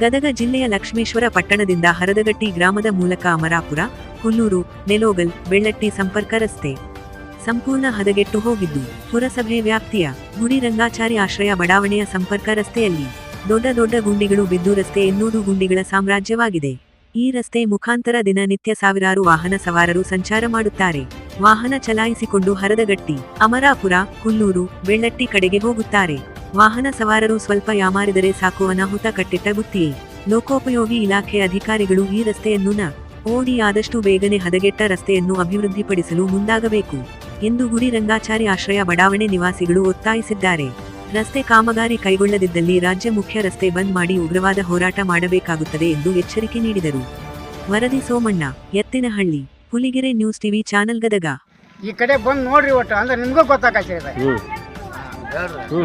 ಗದಗ ಜಿಲ್ಲೆಯ ಲಕ್ಷ್ಮೇಶ್ವರ ಪಟ್ಟಣದಿಂದ ಹರದಗಟ್ಟಿ ಗ್ರಾಮದ ಮೂಲಕ ಅಮರಾಪುರ, ಹುಲ್ಲೂರು, ನೆಲೋಗಲ್, ಬೆಳ್ಳಟ್ಟಿ ಸಂಪರ್ಕ ರಸ್ತೆ. ಸಂಪೂರ್ಣ ಹದಗೆಟ್ಟು ಹೋಗಿದ್ದು, ಪುರಸಭೆ ವ್ಯಾಪ್ತಿಯ ಗುಡಿ ರಂಗಾಚಾರಿ ಆಶ್ರಯ ಬಡಾವಣೆಯ ಸಂಪರ್ಕ ರಸ್ತೆಯಲ್ಲಿ. ದೊಡ್ಡ ದೊಡ್ಡ ಗುಂಡಿಗಳು ಬಿದ್ದು ರಸ್ತೆ ಎನ್ನುವುದು ಗುಂಡಿಗಳ ಸಾಮ್ರಾಜ್ಯವಾಗಿದೆ. ಈ ರಸ್ತೆ ಮುಖಾಂತರ ದಿನನಿತ್ಯ ಸಾವಿರಾರು ವಾಹನ ಸವಾರರು ಸಂಚಾರ ಮಾಡುತ್ತಾರೆ. ವಾಹನ ಚಲಾಯಿಸಿಕೊಂಡು ಹರದಗಟ್ಟಿ ಅಮರಾಪುರ, ಕುಲ್ಲೂರು, ಬೆಳ್ಳಟ್ಟಿ ಕಡೆಗೆ ಹೋಗುತ್ತಾರೆ. ವಾಹನ ಸವಾರರು ಸ್ವಲ್ಪ ಯಾಮಾರಿದರೆ ಸಾಕು ಅನಾಹುತ ಕಟ್ಟಿಟ್ಟ ಗುತ್ತಿಯೇ ಲೋಕೋಪಯೋಗಿ ಇಲಾಖೆ ಅಧಿಕಾರಿಗಳು ಈ ರಸ್ತೆಯನ್ನು ನ ಓಡಿ ಆದಷ್ಟು ಬೇಗನೆ ಹದಗೆಟ್ಟ ರಸ್ತೆಯನ್ನು ಅಭಿವೃದ್ಧಿಪಡಿಸಲು ಮುಂದಾಗಬೇಕು ಎಂದು ಗುಡಿ ರಂಗಾಚಾರಿ ಆಶ್ರಯ ಬಡಾವಣೆ ನಿವಾಸಿಗಳು ಒತ್ತಾಯಿಸಿದ್ದಾರೆ. ರಸ್ತೆ ಕಾಮಗಾರಿ ಕೈಗೊಳ್ಳದಿದ್ದಲ್ಲಿ ರಾಜ್ಯ ಮುಖ್ಯ ರಸ್ತೆ ಬಂದ್ ಮಾಡಿ ಉಗ್ರವಾದ ಹೋರಾಟ ಮಾಡಬೇಕಾಗುತ್ತದೆ ಎಂದು ಎಚ್ಚರಿಕೆ ನೀಡಿದರು. ವರದಿ Somanna, Ettinahalli. Huligere news TV channel Gadag. ಈ ಕಡೆ ಬಂದು ನೋಡ್ರಿ ಒಟ್ಟು ಅಂದ್ರೆ ನಿಮ್ಗೂ ಗೊತ್ತಾಗತ್ತೆ ಹ್ಞೂ ಹ್ಞೂ